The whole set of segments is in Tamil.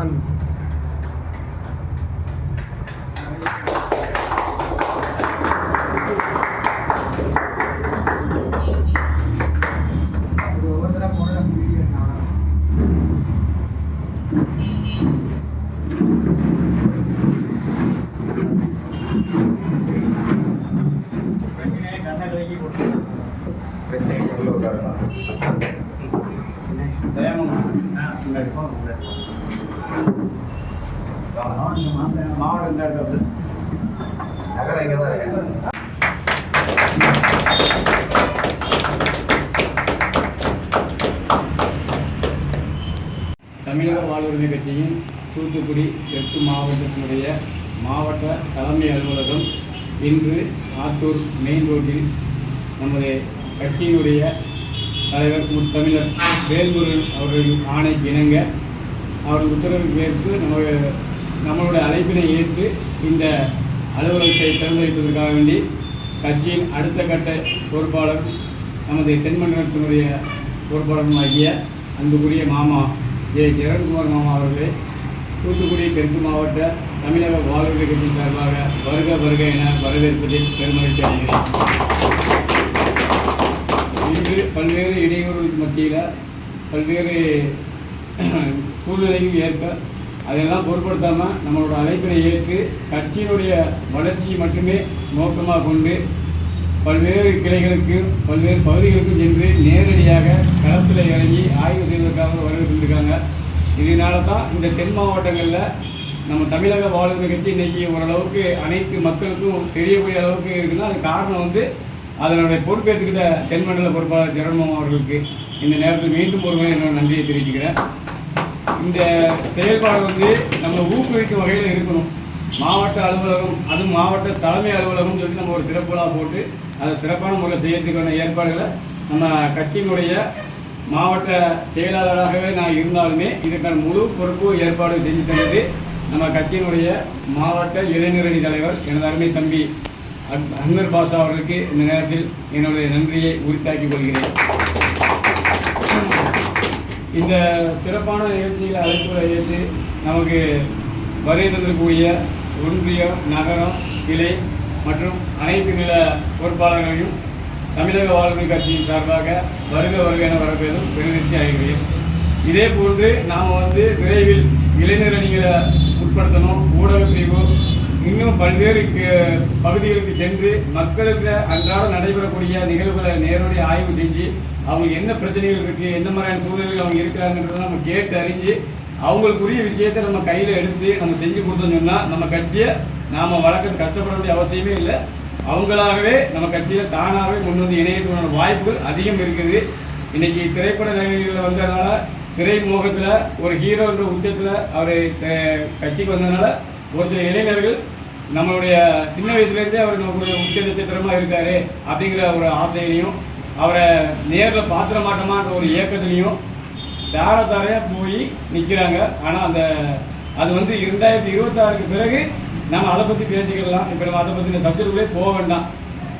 अन्न பிரச்சனை உள்ள உட்காரலாம் மாவட்டம் நகரம் இங்கே தான் இருக்கு தமிழக வாழ்வுரிமை கட்சியின் தூத்துக்குடி தெற்கு மாவட்டத்தினுடைய மாவட்ட தலைமை அலுவலகம் இன்று ஆத்தூர் மெயின் ரோட்டில் நமது கட்சியினுடைய தலைவர் முத்தமிழர் வேல்முருகன் அவர்களின் ஆணைக்கு இணங்க அவர்கள் உத்தரவுக்கு ஏற்பு நம்ம நம்மளுடைய அழைப்பினை ஏற்று இந்த அலுவலகத்தை திறந்து வைப்பதற்காக வேண்டி கட்சியின் அடுத்த கட்ட பொறுப்பாளர் நமது தென்மண்டலத்தினுடைய பொறுப்பாளருமாகிய அன்புக்குரிய மாமா ஜே ஜெகன்குமார் மாமா அவர்களே தூத்துக்குடி தெற்கு மாவட்ட தமிழக வாழ்வுரிமை கட்சி சார்பாக வருக வருக என வரவேற்பதில் பெருமகிழ்ச்சி அடைகிறேன். பல்வேறு பல்வேறு இடையூறுகளுக்கு மத்தியில் பல்வேறு சூழ்நிலையும் ஏற்ப அதெல்லாம் பொருட்படுத்தாமல் நம்மளோட அழைப்பினை ஏற்று கட்சியினுடைய வளர்ச்சி மட்டுமே நோக்கமாக கொண்டு பல்வேறு கிளைகளுக்கு பல்வேறு பகுதிகளுக்கும் சென்று நேரடியாக களத்தில் இறங்கி ஆய்வு செய்வதற்காக வரவேற்றிருக்காங்க இதனால தான் இந்த தென் மாவட்டங்களில் நம்ம தமிழக வாழ்வு கட்சி இன்றைக்கி ஓரளவுக்கு அனைத்து மக்களுக்கும் தெரியக்கூடிய அளவுக்கு இருக்குன்னா அது காரணம் வந்து அதனுடைய பொறுப்பேற்றுக்கிட்ட தென்மண்டல பொறுப்பாளர் ஜெரண்மம் அவர்களுக்கு இந்த நேரத்தில் மீண்டும் ஒரு முறை என்னோட நன்றியை தெரிவிச்சுக்கிறேன். இந்த செயல்பாடு வந்து நம்ம ஊக்குவிக்கும் வகையில் இருக்கணும். மாவட்ட அலுவலகம் அதுவும் மாவட்ட தலைமை அலுவலகம்னு சொல்லி நம்ம ஒரு திறப்புலாக போட்டு அதை சிறப்பான முறையில் செய்யறதுக்கான ஏற்பாடுகளை நம்ம கட்சியினுடைய மாவட்ட செயலாளராகவே நான் இருந்தாலுமே இதுக்கான முழு பொறுப்பு ஏற்பாடு செஞ்சு தந்தது நம்ம கட்சியினுடைய மாவட்ட இளைஞரணி தலைவர் எனது அருமை தம்பி அன்வர் பாஷா அவர்களுக்கு இந்த நேரத்தில் என்னுடைய நன்றியை உரித்தாக்கிக் கொள்கிறேன். இந்த சிறப்பான நிகழ்ச்சியில் அழைப்புகளை ஏற்று நமக்கு வருகை தந்திருக்கக்கூடிய ஒன்றியம் நகரம் கிளை மற்றும் அனைத்து நில பொறுப்பாளர்களையும் தமிழக வாழ்க்கை கட்சியின் சார்பாக வருக வருக என வரப்பேதும் பெருநிறுத்தி அடைகிறேன் இதே போன்று நாம் வந்து விரைவில் இளைஞர் அணிகளை உட்படுத்தணும் ஊடக பிரிவு இன்னும் பல்வேறு பகுதிகளுக்கு சென்று மக்களுக்கு அன்றாட நடைபெறக்கூடிய நிகழ்வுகளை நேரடி ஆய்வு செஞ்சு அவங்களுக்கு என்ன பிரச்சனைகள் இருக்குது என்ன மாதிரியான சூழ்நிலைகள் அவங்க இருக்கிறாங்கன்றத நம்ம கேட்டு அறிஞ்சு அவங்களுக்குரிய விஷயத்தை நம்ம கையில் எடுத்து நம்ம செஞ்சு கொடுத்தோம்னு சொன்னால் நம்ம கட்சியை நாம் வளர்க்க கஷ்டப்பட வேண்டிய அவசியமே இல்லை. அவங்களாகவே நம்ம கட்சியில் தானாகவே கொண்டு வந்து இணையத்துக்கான வாய்ப்புகள் அதிகம் இருக்குது. இன்றைக்கி திரைப்பட நடிகர்கள் வந்ததுனால திரைமுகத்தில் ஒரு ஹீரோன்ற உச்சத்தில் அவர் கட்சிக்கு வந்ததுனால ஒரு சில இளைஞர்கள் நம்மளுடைய சின்ன வயசுலேருந்தே அவர் நமக்கு உச்ச நட்சத்திரமாக இருக்கார் அப்படிங்கிற ஒரு ஆசையிலையும் அவரை நேரில் பாத்திர மாட்டோமான்ற ஒரு இயக்கத்துலையும் சார சாரையாக போய் நிற்கிறாங்க ஆனால் அந்த அது வந்து இரண்டாயிரத்தி இருபத்தாறுக்கு பிறகு நம்ம அதை பற்றி பேசிக்கலாம். இப்போ நம்ம அதை பற்றின சப்ஜெக்டுக்குள்ளே போக வேண்டாம்.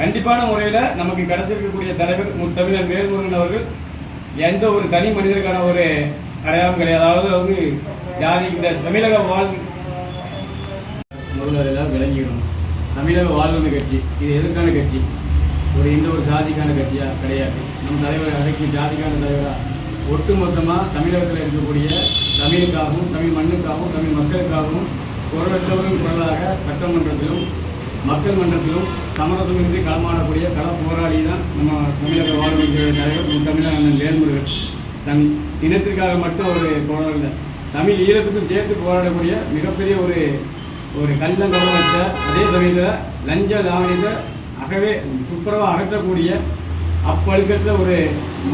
கண்டிப்பான முறையில் நமக்கு கிடைச்சிருக்கக்கூடிய தலைவர் தமிழர் வேல்முருகன் அவர்கள் எந்த ஒரு தனி மனிதருக்கான ஒரு அடையாளம் கிடையாது. அதாவது வந்து ஜாதி இந்த தமிழக வாழ் முதல்ல எல்லாம் விளங்கிடணும். தமிழக வாழ்வுரிமை கட்சி இது எதுக்கான கட்சி? ஒரு எந்த ஒரு சாதிக்கான கட்சியாக கிடையாது. நம் தலைவர் அழைக்கும் ஜாதிக்கான தலைவராக ஒட்டுமொத்தமாக தமிழகத்தில் இருக்கக்கூடிய தமிழுக்காகவும் தமிழ் மண்ணுக்காகவும் தமிழ் மக்களுக்காகவும் குரலற்றவரும் குரலாக சட்டமன்றத்திலும் மக்கள் மன்றத்திலும் சமரசமின்றி களமாடக்கூடிய கள போராளி தான் நம்ம தமிழக வாழ்வுரிமை தலைவர் தமிழக அண்ணன் தன் இனத்திற்காக மட்டும் ஒரு போராடல. தமிழ் ஈழத்துக்கும் சேர்த்து போராடக்கூடிய மிகப்பெரிய ஒரு ஒரு கள்ளங்கரம் வச்ச அதே சமயத்தில் லஞ்ச லாவணியத்தை அகவே துப்புரவாக அகற்றக்கூடிய அப்பழுக்கத்தில் ஒரு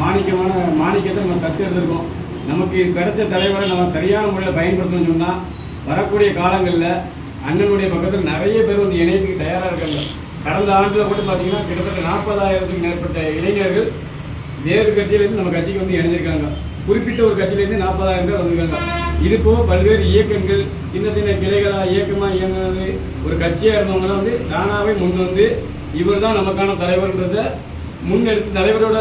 மாணிக்கமான மாணிக்கத்தை நம்ம கற்று நமக்கு கிடைச்ச தலைவரை நம்ம சரியான முறையில் பயன்படுத்தணும்னு சொன்னால் வரக்கூடிய காலங்களில் அண்ணனுடைய பக்கத்தில் நிறைய பேர் வந்து இணையத்துக்கு தயாராக இருக்காங்க. கடந்த ஆண்டில் மட்டும் பார்த்தீங்கன்னா கிட்டத்தட்ட நாற்பதாயிரத்துக்கு மேற்பட்ட இளைஞர்கள் வேறு கட்சியிலேருந்து நம்ம கட்சிக்கு வந்து இணைஞ்சிருக்காங்க. குறிப்பிட்ட ஒரு கட்சியிலேருந்து நாற்பதாயிரம் பேர் வந்திருக்காங்க. இது போக பல்வேறு இயக்கங்கள் சின்ன சின்ன கிளைகளாக இயக்கமாக இயங்குனது ஒரு கட்சியாக இருந்தவங்களாம் வந்து தானாகவே முன் வந்து இவர் தான் நமக்கான தலைவர்ன்றத முன்னெடுத்து தலைவரோட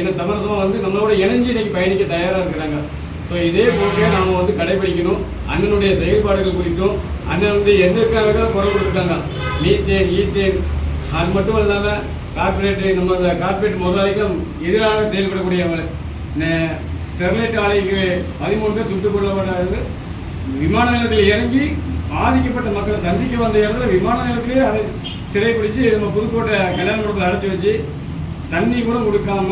என்ன சமரசமாக வந்து நம்மளோட இணைஞ்சு இன்னைக்கு பயணிக்க தயாராக இருக்கிறாங்க. ஸோ இதே போக்கே நாம் வந்து கடைபிடிக்கணும். அண்ணனுடைய செயல்பாடுகள் குறித்தும் அண்ணன் வந்து எதற்காக குரல் கொடுத்துருக்காங்க மீத்தேன் ஈத்தேன் அது மட்டும் இல்லாமல் கார்பரேட் நம்ம கார்பரேட் முதலாளிக்கும் எதிராக செயல்படக்கூடியவங்க. ஸ்டெர்லைட் ஆலைக்கு பதிமூணு பேர் சுட்டுக் கொல்லப்பட்டார்கள் விமான நிலையத்தில் இறங்கி பாதிக்கப்பட்ட மக்களை சந்திக்க வந்த இடத்துல விமான நிலையத்திலே அதை சிறை பிடிச்சு நம்ம புதுக்கோட்டை கல்யாண மண்டபத்தில் அடைச்சி வச்சு தண்ணி கூட கொடுக்காம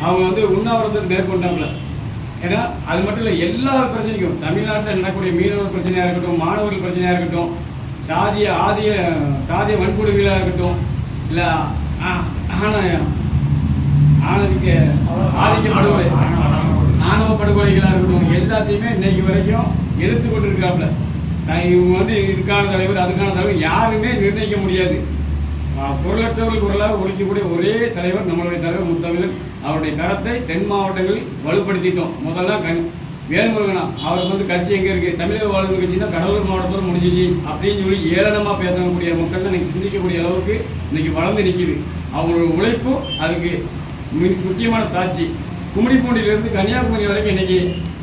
அவங்க வந்து உண்ணாவிரதத்தை மேற்கொண்டாங்கள ஏன்னா அது மட்டும் இல்லை எல்லா பிரச்சனைக்கும் தமிழ்நாட்டில் நடக்கக்கூடிய மீனவர் பிரச்சனையாக இருக்கட்டும் மாணவர்கள் பிரச்சனையாக இருக்கட்டும் சாதிய ஆதிய சாதிய வன்கொடுமைகளாக இருக்கட்டும் இல்லை ஆன ஆணதிக்க ஆதிக்க படுகொலை ஆணவ படுகொலைகளாக இருக்கட்டும் எல்லாத்தையுமே இன்னைக்கு வரைக்கும் எதிர்த்து கொண்டு இருக்காப்புல நான் இவங்க வந்து இதுக்கான தலைவர் அதுக்கான தலைவர் யாருமே நிர்ணயிக்க முடியாது. பொருளற்றவர்கள் குரலாக ஒழிக்கக்கூடிய ஒரே தலைவர் நம்மளுடைய தலைவர் முத்தமிழன். அவருடைய கரத்தை தென் மாவட்டங்களில் வலுப்படுத்திட்டோம். முதல்ல கண் வேல்முருகனா அவருக்கு வந்து கட்சி எங்கே இருக்குது தமிழக வாழ்வு கட்சினா கடலூர் மாவட்டத்தில் முடிஞ்சிச்சு. அப்படின்னு சொல்லி ஏளனமாக பேசக்கூடிய மக்கள் தான் இன்னைக்கு சிந்திக்கக்கூடிய அளவுக்கு இன்னைக்கு வளர்ந்து நிற்கிது அவங்களோட உழைப்பும் அதுக்கு மிக முக்கியமான சாட்சி. கும்மிடிப்பூண்டியிலிருந்து கன்னியாகுமரி வரைக்கும் இன்னைக்கு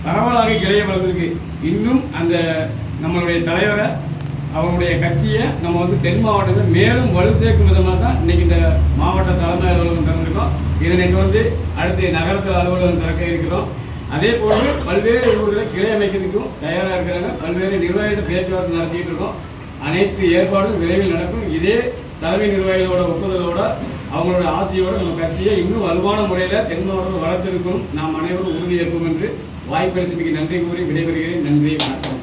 பரவலாக கிளைய வளர்ந்துருக்கு. இன்னும் அந்த நம்மளுடைய தலைவரை அவருடைய கட்சியை நம்ம வந்து தென் மாவட்டத்தில் மேலும் வலு சேர்க்கும் விதமாக தான் இன்னைக்கு இந்த மாவட்ட தலைமை அலுவலகம் திறந்திருக்கோம். இதனை வந்து அடுத்து நகரத்தில் அலுவலகம் திறக்க இருக்கிறோம். அதே போன்று பல்வேறு ஊர்களை கிளை அமைக்கிறதுக்கும் தயாராக இருக்கிறாங்க. பல்வேறு நிர்வாகிகள் பேச்சுவார்த்தை நடத்திட்டு இருக்கோம். அனைத்து ஏற்பாடும் விரைவில் நடக்கும். இதே தலைமை நிர்வாகிகளோட ஒப்புதலோட அவங்களோட ஆசையோடு நம்ம கட்சியை இன்னும் வலுவான முறையில் தென் மாவட்டத்தில் நாம் அனைவரும் உறுதியேற்போம் என்று வாய்ப்பளித்தமைக்கு நன்றி கூறி விடைபெறுகிறேன். நன்றி வணக்கம்.